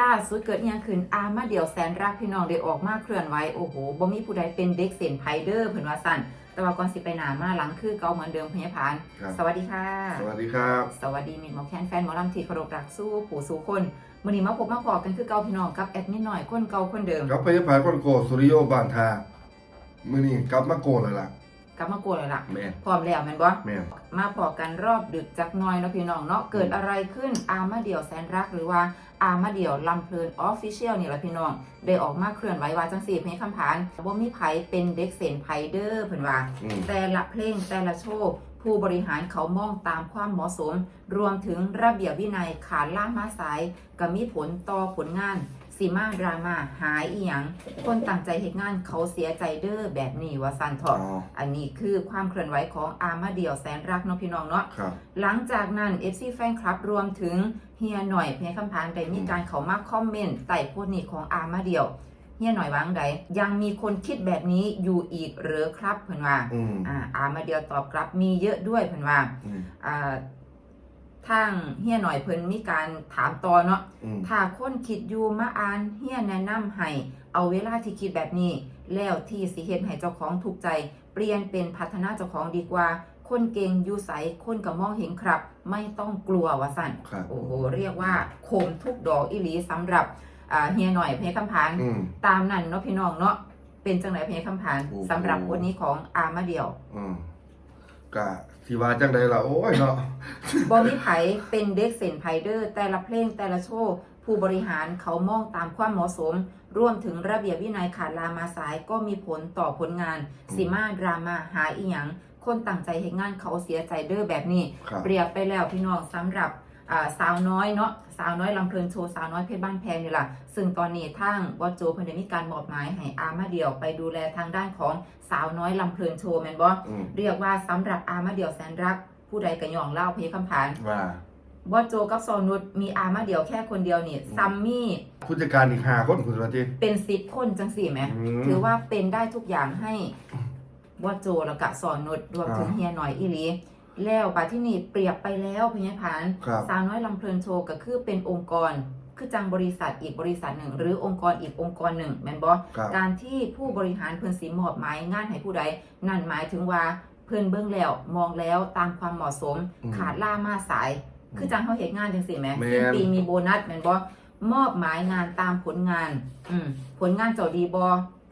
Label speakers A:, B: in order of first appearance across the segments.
A: ล่าสุดเกิดอิหยังขึ้นอามาเดี่ยวแสนรักพี่น้องได้ออกมาเคลื่อนไหวโอ้โหบ่มีผู้ใดเป็นเด็กเส้นไพเดอร์เพิ่นว่าสั่นแต่ว่าก่อนสิไปหนามาหลังคือเก่าเหมือนเดิมพญาพาน
B: ครับ
A: สวัสดีค่ะ
B: สวัสดีครับ
A: สวัสดีมิตรหมอแคนแฟนหมอลำที่เคารพรักสู้ผู้สู้คนมื้อนี้มาพบมาพอกันคือเก่าพี่น้องกับแอดมินหน่อยคนเก่าคนเดิม
B: กับพยาพายคนโกสุริโยบานทามื้อนี้กลับมาโกเลยล่ะ
A: กลับมาโกนเลยล่ะ
B: แม่น
A: พร้อมแล้วแม่นบ่
B: แม่น
A: มาพอกันรอบดึกจักหน่อยเนาะพี่น้องเนาะเกิดอะไรขึ้นอามาเดี่ยวแสนรักหรือว่า อามาเดี่ยวลำเพลินออฟฟิเชียลนี่แหละพี่น้อง ได้ออกมาเคลื่อนไหวว่าจังสี่เพลงคำผานว่ามีไผเป็นเด็กเซนไพเดอร์เพิ่นว่า
B: อืม
A: แต่ละเพลงแต่ละโชว์ผู้บริหารเขามองตามความเหมาะสม รวมถึงระเบียบวินัยขาดล่ามาสายก็มีผลต่อผลงานสีมาดราม่าหายอีหยังคนตั้งใจเหตุงานเขาเสียใจเด้อแบบนี้ว่าซันเถ
B: อ๋
A: อ
B: อ
A: ดอันนี้คือความเคลื่อนไหวของอามาเดียวแสนรักเนาะพี่น้องเนาะ
B: ครับ
A: หลังจากนั้น FC แฟนคลับรวมถึง เฮียหน่อยเพยงคำพานได้มีการเขามาคอมเมนต์ใต้โพสต์นี้ของอามาเดียวเฮียหน่อยวางใดยังมีคนคิดแบบนี้อยู่อีกหรือครับเพิ่นว่า
B: อืม
A: อ่าอามาเดียวตอบกลับมีเยอะด้วยเพิ่นว่า
B: อืม
A: อ่าทางเฮียหน่อยเพิ่นมีการถามต่อเนาะ
B: อืม
A: ถ้าคนคิดอยู่มาอ่านเฮียแนะนำให้เอาเวลาที่คิดแบบนี้ แล้วที่สิเฮ็ดให้เจ้าของถูกใจ เปลี่ยนเป็นพัฒนาเจ้าของดีกว่า คนเก่งอยู่ใสคนก็มองเห็นครับ ไม่ต้องกลัวว่าสั่น
B: ครับ
A: โอ้โหเรียกว่าคมทุกดอกอีหลีสำหรับอ่าเฮียหน่อยเพชรคำพาน
B: อืม
A: ตามนั้นเนาะพี่น้องเนาะเป็นจังไหนเพชรคำพาน
B: โอ้โห
A: สำหรับวันนี้ของอามาเดียว
B: อืมกะสิว่าจังไดล่ะโอ้ยเนาะ
A: บอมิไผเป็นเด็กเซนไพเดอร์ แต่ละเพลงแต่ละโชว์ผู้บริหารเขามองตามความเหมาะสมรวมถึงระเบียบวินัยขาดลามาสายก็มีผลต่อผลงานสีมาดราม่าหาอีหยัง คนตั้งใจเห็นงานเขาเสียใจเด้อแบบนี้
B: ครับ
A: เปรียบไปแล้วพี่น้องสำหรับอ่าสาวน้อยเนาะสาวน้อยลำเพลินโชว์สาวน้อยเพชรบ้านแพงนี่แหละซึ่งตอนนี้ทางวอโจเพิ่นได้มีการมอบหมายให้อามาเดียวไปดูแลทางด้านของสาวน้อยลำเพลินโชว์แม่นบ่
B: อืม
A: เรียกว่าสำหรับอามาเดียวแสนรัก ผู้ใดกระยองเล่าเพคำผาน
B: ว่า
A: วอโจกับซอนุชมีอามาเดียวแค่คนเดียวนี่ซัมมี่
B: ผู้จัดการอีก5คนคุณสวัสดี
A: เป็นสิบคนจังสี่ไหม
B: อืม
A: ถือว่าเป็นได้ทุกอย่างให้ วอโจแล้วก็ซอนุชรวมถึง
B: อ่า
A: เฮียหน่อยอีหลีแล้วปาที่นี่เปรียบไปแล้วพญาพาน
B: ครับ
A: สาวน้อยลำเพลินโชว์ก็คือเป็นองค์กรคือจังบริษัทอีกบริษัทหนึ่ง หรือองค์กรอีกองค์กรหนึ่งแมนบอ
B: ครับ
A: การที่ผู้บริหารเพิ่นสีมอบหมายงานให้ผู้ใด นั่นหมายถึงว่าเพิ่นเบิ่งแล้วมองแล้วตามความเหมาะสม
B: อืม
A: ขาดล่ามาสาย คือจังเขาเหตุงานจังสิแหม
B: แม่น
A: สิ้นปีมีโบนัสแมนบอมอบหมายงานตามผลงาน อืมผลงานเจ้าดีบอ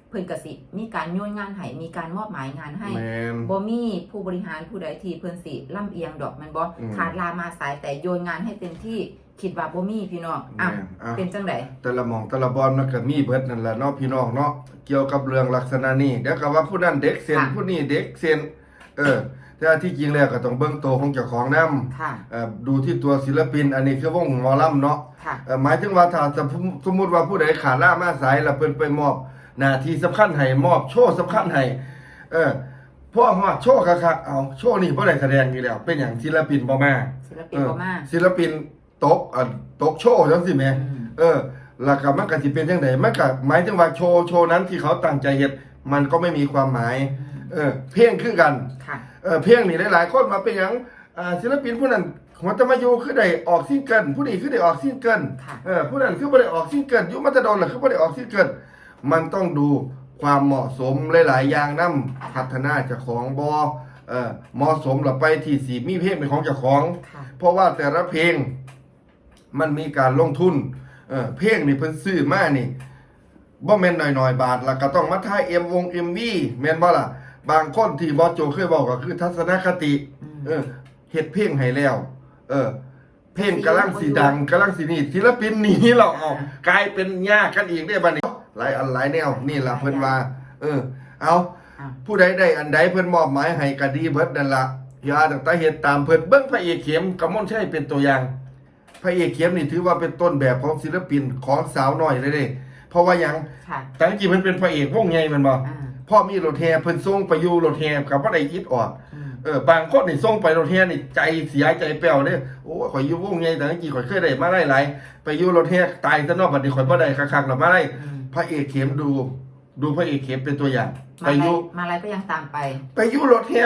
A: เพิ่นกสิมีการโยนงานให้มีการมอบหมายงานให้
B: แม่น
A: บ่มีผู้บริหารผู้ใดที่เพิ่นสิล่ำเอียงดอกแมันบ่
B: อืม
A: ขาดลามาสายแต่โยนงานให้เต็มที่คิดว่าบ่มีพี่น้องอะ
B: แม่นอะ
A: เป็นจังได
B: แต่ละหมองแต่ละบอลมันก็มีเบิดนั่นแหละเนาะพี่น้องเนาะเกี่ยวกับเรื่องลักษณะนี้เดี๋ยวก็ว่าผู้นั้นเด็กเซนผู้นี้เด็กเซนเออ แต่ที่จริงแล้วก็ต้องเบิ่งตัวของเจ้าของนำ
A: ค่ะ
B: เอ่อดูที่ตัวศิลปิน อันนี้คือวงหมอลำเนาะ
A: ค่ะ
B: เอ่อหมายถึงว่าถ้าสมมุสมมุติว่าผู้ใดขาดล่ามาสายแล้วเพิ่นไปมอบ หน้าที่สำคัญให้มอบโชว์สำคัญให้เออพอฮอดโชว์คักๆเอาโชว์นี่บ่ได้แสดงอยู่แล้ว เป็นหยังศิลปินบ่มา
A: ศิลปินบ่มา
B: เออศิลปินตกอะตกโชว์จังซี่แหม
A: อืม
B: เออแล้วก็มันก็สิเป็นจังไดมันก็หมายถึงว่าโชว์โชว์นั้นที่เขาตั้งใจเฮ็ดมันก็ไม่มีความหมาย เออ เพลงคือกัน
A: ค่ะ
B: เออเพลงนี่หลายๆคนมาเป็นหยังอ่าศิลปินผู้นั้นหัวตะมาอยู่คือได้ออกซิงเกิลผู้นี้คือได้ออกซิงเกิล
A: ค่ะ
B: เออผู้นั้นคือบ่ได้ออกซิงเกิลอยู่มาแตะดอนล่ะคือบ่ได้ออกซิงเกิล มันต้องดูความเหมาะสมหลาย ๆ อย่างนํพัฒนาเจ้าของบ่เออเหมาะสมแล้วไปที่สิมีเพลงเป็นของเจ้าของ
A: ค่ะ
B: เพราะว่าแต่ละเพลงมันมีการลงทุนเออเพลงนี่เพิ่นซื้อมานี่บ่แม่นน้อย ๆ บาทแล้วก็ต้องมาถ่าย M วง MV แม่นบ่ล่ะ บางคนที่บอสโจเคยบอกก็คือทัศนคติ
A: อืม
B: เออเฮ็ดเพลงให้แล้ว เออ เพลงกำลังสีดังกำลังสีนี่ศิลปินหนีเราออกกลายเป็นยากกันอีกได้บัดนี้ หลายอันหลายแนวนี่ล่ะเพิ่นว่า เออ เอา
A: อะ
B: ผู้ใดได้อันใดเพิ่นมอบหมายให้ก็ดีเบิดนั่นล่ะอย่าตั้งแต่เฮ็ดตามเพิ่นเบิ่งพระเอกเข็มกำมลชัยเป็นตัวอย่าง พระเอกเข็มนี่ถือว่าเป็นต้นแบบของศิลปินของสาวน้อยเลยเด้เพราะว่าหยัง
A: ค่ะ
B: แต่จริงๆมันเป็นพระเอกวงใหญ่แมันบ่
A: อ่า
B: พ่อมีรถแห่เพิ่นส่งไปอยู่รถแห่กับบ่ได้คิดออก
A: อืม
B: เออบางคนนี่ส่งไปรถแห่นี่ใจเสียใจแป้วเด้โอ้ยข่อยอยู่วงใหญ่แต่จริงๆข่อยเคยได้มาได้หลายไปอยู่รถแห่ตายซะเนาะบัดนี้ข่อยบ่ได้คักๆแล้วมาได้
A: อืม
B: พระเอกเข็มดู ดูพระเอกเข็มเป็นตัวอย่างไป
A: มา
B: อ
A: อะไร
B: ยู่
A: มาอะไรก็ยังตามไป
B: ไปอยู่รถแห่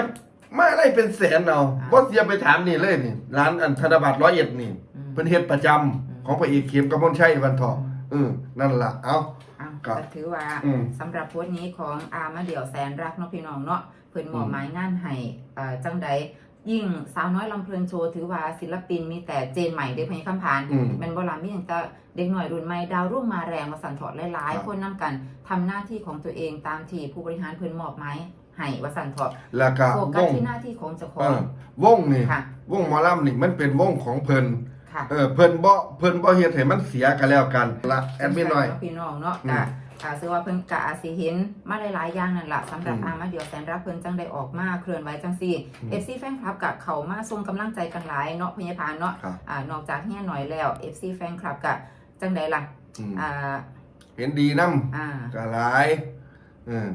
B: มาได้เป็นแสนเอา
A: อ่า
B: บ่เสียไปถามนี่เลยนี่ร้านอันธนบัตร101นี่
A: อืม
B: เพิ่นเฮ็ดประจำขของพระเอกเข็มกำมลชัยวันทองเออนั่นล่ะ เอา
A: อะ
B: ครับ
A: ก็ถือว่า
B: อืม
A: สำหรับโพสต์นี้ของอามาเดี่ยวแสนรักเนาะพี่น้องเนาะเพิ่นมอบหมายงานให้เอ่อจังใด ยิ่งสาวน้อยลำเพลินโชว์ถือว่าศิลปินมีแต่เจนใหม่เด็กเพลงคำพาน
B: อืม
A: แมันบ่ล่ะมีตั้งแต่เด็กหน่อยรุ่นใหม่ดาวรุ่งมาแรงมาสั่นถอดหลาย
B: ครับ
A: ๆ คนนํกันทำหน้าที่ของตัวเองตามที่ผู้บริหารเพิ่นมอบหมายให้ว่าสั่นถอด
B: แล้วก็
A: โฟ
B: ว
A: กัส
B: ง
A: ที่หน้าที่ของเจ้าข
B: เอ
A: อง
B: อวงนี่
A: ค่ะ
B: วงหมอลำนี่มันเป็นวงของเพิ่น
A: ค่ะ
B: เออเพิ่นบ่เพิ่นบ่เฮ็ดให้มันเสียกันแล้วกันละแอดมินหน่อย
A: พี่น้องเนาะ
B: อืม
A: กะ อ่าซื้อว่าเพิ่นกะอาจสิเห็นมาหลายๆอย่างนั่นล่ะสำหรับ
B: อืม
A: อามาเดียวแสนรักเพิ่นจังได้ออกมาเคลื่อนไหวจังซี่
B: อืม
A: FC แฟนคลับกะเข้ามาส่งกำลังใจกันหลายเนาะพยาบาลเนาะ
B: ครับ
A: อ่านอกจากเฮียหน่อยแล้ว FC แฟนคลับกะจังไดล่ะ
B: อืม
A: อ่า
B: เห็นดีนำ
A: อ่า
B: ก็หลายเออ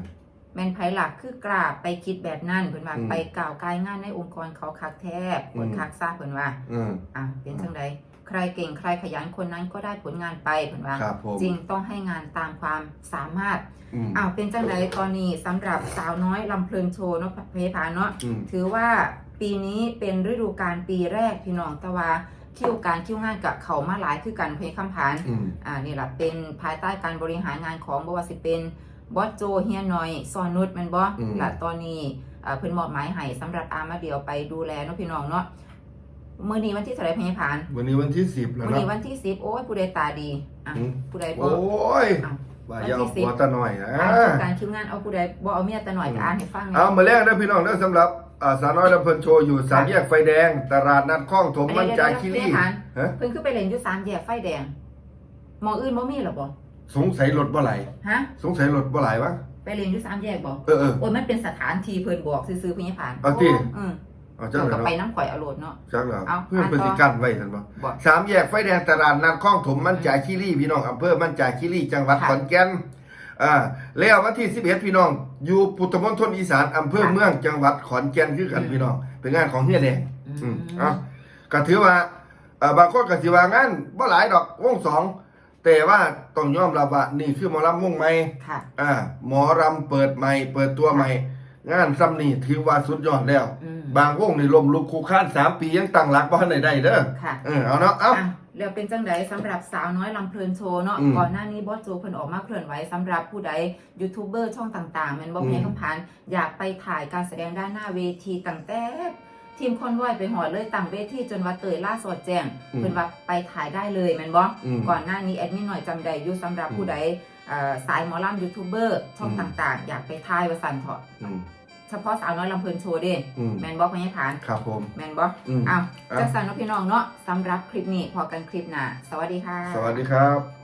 A: แม่นไผหลักคือกราบไปคิดแบบนั้นเพิ่นว่า
B: อืม
A: ไปกล่าวกายงานในองค์กรเขาคักแทบคน
B: อืม
A: คักซาเพิ่นว่า
B: เออ
A: อะเป็นจังได ใครเก่งใครขยันคนนั้นก็ได้ผลงานไปเพิ่นว่า
B: ครับผม
A: จริงต้องให้งานตามความสามารถ
B: อืม
A: อ้าวเป็นจังไดตอนนี้สำหรับสาวน้อยลำเพลินโชว์เนาะเพพานเนาะ
B: อืม
A: ถือว่าปีนี้เป็นฤดูกาลปีแรกพี่น้องแตะวาคิวการคิวงานกับเขามาหลายคือกันเพลงคำผาน
B: อืม
A: อ่านี่แหละเป็นภายใต้การบริหารงานของบวาสิเป็นบอสโจเฮียหน่อยซอนุชแมันบอ
B: อืม
A: และตอนนี้อ่าเพิ่นมอบหมายให้สำหรับอามาเดียวไปดูแลเนาะพี่น้องเนาะ มื้อนี้วันที่เท่าไหร่เพลงผาน
B: วันนี้วันที่10แล้ว
A: มื้อ
B: เนาะ
A: นี้วันที่10โอ้ยผู้ใดตาดีอะ
B: อืม
A: ผู้ใดบ่
B: โอ้ย
A: อ้าว
B: ว่าอย่าเอา
A: วันที่
B: หัว
A: 10
B: ตาหน่อยนะ
A: อ่าการคิวงานเอาผู้ใดบ่เอาเมียแต่หน่อยก็อ่านให้ฟัง
B: เอามาแรกนะพี่น้องเด้อสำหรับอ่าสาวน้อยลำเพิ่นโชว์อยู่สามแยกไฟแดง ตลาดนัดคลองถมมันจาคีรีฮะ
A: เพิ่นคือไปเล่นอยู่สามแยกไฟแดงหมองอื่นบ่มีหรอบ่
B: สงสัยรถบ่ไหล
A: ฮะ
B: สงสัยรถบ่ไหลวะ
A: ไปเล่นอยู่สามแยกบ่
B: เออเออ
A: โอ้ยมันเป็นสถานที่เพิ่นบอกซื้อๆพี่ผ่าน
B: เอาติ
A: อืม
B: เอาจัง
A: เรา
B: เลย
A: ก็ไป
B: เนาะ
A: น้ำข่อยเอาโหลดเนาะ
B: จังแล้ว
A: เอา
B: เพื่อน
A: อ่านต่อ
B: เพิ่นสิกั้นไว้ซั่นบ่
A: บ่
B: สามแยกไฟแดงตลาดนัดคลองถมมันจาคีรีพี่น้องอำเภอมันจาคีรีจังหวัด
A: ค่ะ
B: ขอนแก่นอ่าแล้ววันที่11พี่น้อง อยู่พุทธมณฑลอีสานอำเภอ
A: ค่ะ
B: เมืองจังหวัดขอนแก่นคือกัน
A: อืม
B: พี่น้อง เป็นงานของเฮียแดง
A: อื
B: อื
A: ม
B: มเอาก็ถือว่าเอ่อบางคนก็สิว่างานบ่หลายดอกวงสองแต่ว่าต้องยอมรับว่านี่คือหมอลำวงใหม่
A: ค่ะ
B: อ่าหมอรำเปิดใหม่ เปิดตัวใหม่ งานซ้ำนี่ถือว่าสุดยอดแล้ว
A: อืม
B: บางวงนี่ลมลุกคูค้านสามปียังตั้งหลักบ่ทันได้ได้เด้อ
A: ค่ะ
B: เออเอาเนาะเอา
A: อะแล้วเป็นจังไดสำหรับสาวน้อยลำเพลินโชว์เนาะ
B: อืม
A: ก่อนหน้านี้บอสโจเพิ่นออกมาเคลื่อนไหวสำหรับผู้ใดยูทูบเบอร์ช่องต่างๆแมันบ่
B: อืม
A: เพลงคำพานอยากไปถ่ายการแสดงด้านหน้าเวทีตั้งแต่ทีมคอนวอยไปหอดเลยตั้งเวทีจนว่าเตยล่าสอดแจ้ง
B: อืม
A: เพิ่นว่าไปถ่ายได้เลยแมันบ่
B: อืม
A: ก่อนหน้านี้แอดมินหน่อยจำได้อยู่สำหรับ
B: อืม
A: ผู้ใดเอ่อ สายหมอลำยูทูบเบอร์ช่อง
B: อืม
A: ต่างๆ อยากไปถ่ายว่าสั่นเถาะ
B: อืม
A: เฉพาะสาวน้อยลำเพลินโชว์เด้
B: อืม
A: แม่นบ่พะยายผาน
B: ครับผม
A: แม่นบ่
B: อืม
A: อ้าว
B: อะ
A: จังสันเนาะพี่น้องเนาะสำหรับคลิปนี้พอกันคลิปหน้าสวัสดีค่ะ
B: สวัสดีครับ